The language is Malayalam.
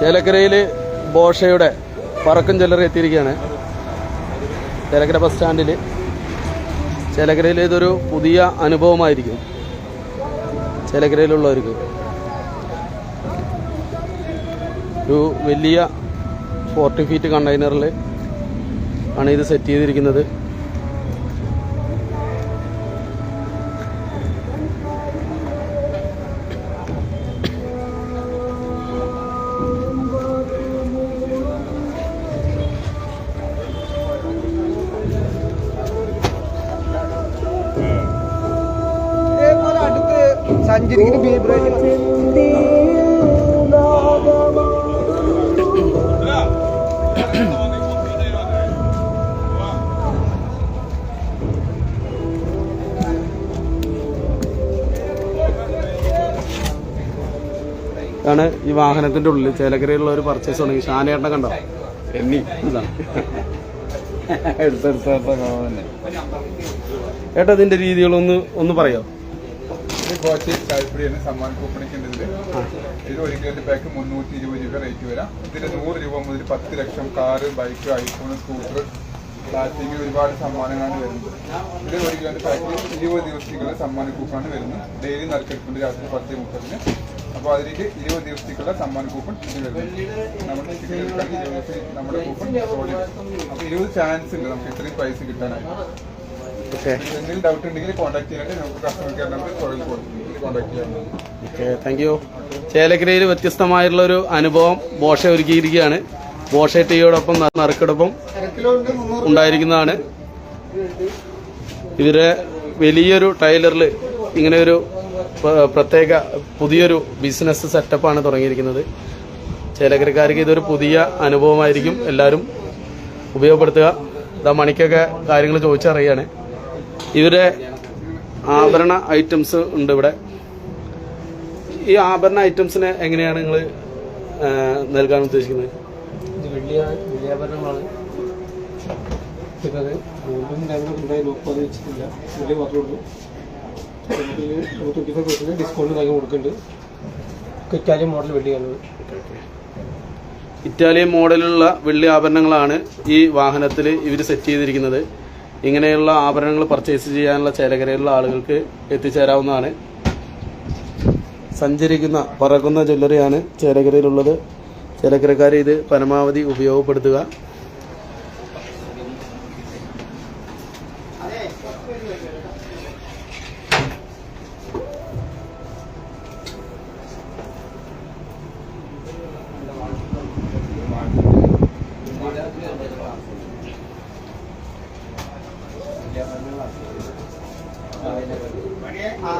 ചേലക്കരയിൽ ബോഷയുടെ പറക്കും ചില്ലറ എത്തിയിരിക്കുകയാണ്. ചേലക്കര ബസ് സ്റ്റാൻഡിൽ ചേലക്കരയിൽ ഇതൊരു പുതിയ അനുഭവമായിരിക്കും. ചേലക്കരയിലുള്ളവർക്ക്. ഒരു വലിയ ഫോർട്ടി ഫീറ്റ് കണ്ടെയ്നറിൽ ആണ് ഇത് സെറ്റ് ചെയ്തിരിക്കുന്നത്. സഞ്ചരിക്കുന്ന ബീബ്രേറ്റ് ഇതാണ് ഈ വാഹനത്തിന്റെ ഉള്ളിൽ ചേലക്കരയിലുള്ള ഒരു പർച്ചേസ് തുടങ്ങി ഷാനേട്ടനെ കണ്ടോ? എണ്ണി. എടുത്തെടുത്ത ഏട്ടാ ഇതിന്റെ രീതികളൊന്ന് ഒന്ന് പറയോ? ഇത് കോച്ച് ചായപ്പൊടിയാണ് സമ്മാൻ കൂപ്പണിക്കുണ്ട് ഇതിൽ ഇത് ഒരു കിലോന്റെ പാക്ക് മുന്നൂറ്റി ഇരുപത് രൂപ റേറ്റ് വരാം. ഇതിൽ നൂറ് രൂപ മുതൽ പത്ത് ലക്ഷം car bike iPhone scooter plastic ഒരുപാട് സമ്മാനങ്ങളാണ് വരുന്നത്. ഇതിൽ ഒരു കിലോന്റെ പാക്ക് ഇരുപത് ദിവസത്തേക്കുള്ള സമ്മാന കൂപ്പണാണ് വരുന്നത്. ഡെയിലി നറുക്കെടുപ്പുണ്ട് രാത്രി പത്ത് മുപ്പതിന്. അപ്പോൾ അതിലേക്ക് ഇരുപത് ദിവസത്തേക്കുള്ള സമ്മാന കൂപ്പൺ ഇത് വരുന്നത് നമ്മുടെ ഇരുപത് നമ്മുടെ കൂപ്പൺ അപ്പോൾ ഇരുപത് ചാൻസ് ഉണ്ട് നമുക്ക് ഇത്രയും പൈസ കിട്ടാനായിട്ട്. എന്തെങ്കിലും ഡൗട്ട് ഉണ്ടെങ്കിൽ കോൺടാക്ട് ചെയ്യാനായിട്ട് നമുക്ക് കസ്റ്റമർ കെയർ നമ്പർ കോൺടാക്ട് ചെയ്യാവുന്നതാണ് ഓക്കെ താങ്ക് യു ചേലക്കരയിൽ വ്യത്യസ്തമായിട്ടുള്ള ഒരു അനുഭവം ബോഷ ഒരുക്കിയിരിക്കുകയാണ്. ബോഷ ടീയോടൊപ്പം നറുക്കെടുപ്പും ഉണ്ടായിരിക്കുന്നതാണ്. ഇവരെ വലിയൊരു ടൈലറിൽ ഇങ്ങനെ ഒരു പ്രത്യേക പുതിയൊരു ബിസിനസ് സെറ്റപ്പാണ് തുടങ്ങിയിരിക്കുന്നത്. ചേലക്കരക്കാർക്ക് ഇതൊരു പുതിയ അനുഭവമായിരിക്കും എല്ലാവരും ഉപയോഗപ്പെടുത്തുക. ഇതാ മണിക്കൊക്കെ കാര്യങ്ങൾ ചോദിച്ചറിയാണ്. ഇവരെ ആഭരണ ഐറ്റംസ് ഉണ്ട് ഇവിടെ. ഈ ആഭരണ ഐറ്റംസിന് എങ്ങനെയാണ് നിങ്ങൾ നൽകാൻ ഉദ്ദേശിക്കുന്നത്? ഗോൾഡും വെച്ചിട്ടില്ല. വലിയ മാത്രമേ ട്വന്റി ഫൈവ് പെർസെന്റ് ഡിസ്കൗണ്ട് കൊടുക്കുന്നുണ്ട്. ഇറ്റാലിയൻ മോഡൽ വെള്ളിയാണ്. ഇറ്റാലിയൻ മോഡലുള്ള വെള്ളി ആഭരണങ്ങളാണ് ഈ വാഹനത്തിൽ ഇവർ സെറ്റ് ചെയ്തിരിക്കുന്നത്. ഇങ്ങനെയുള്ള ആഭരണങ്ങൾ പർച്ചേസ് ചെയ്യാനുള്ള ചേലക്കരയിലുള്ള ആളുകൾക്ക് എത്തിച്ചേരാവുന്നതാണ്. സഞ്ചരിക്കുന്ന പറക്കുന്ന ജ്വല്ലറിയാണ് ചേലക്കരയിലുള്ളത് ചേലക്കരക്കാർ ഇത് പരമാവധി ഉപയോഗപ്പെടുത്തുക. ആ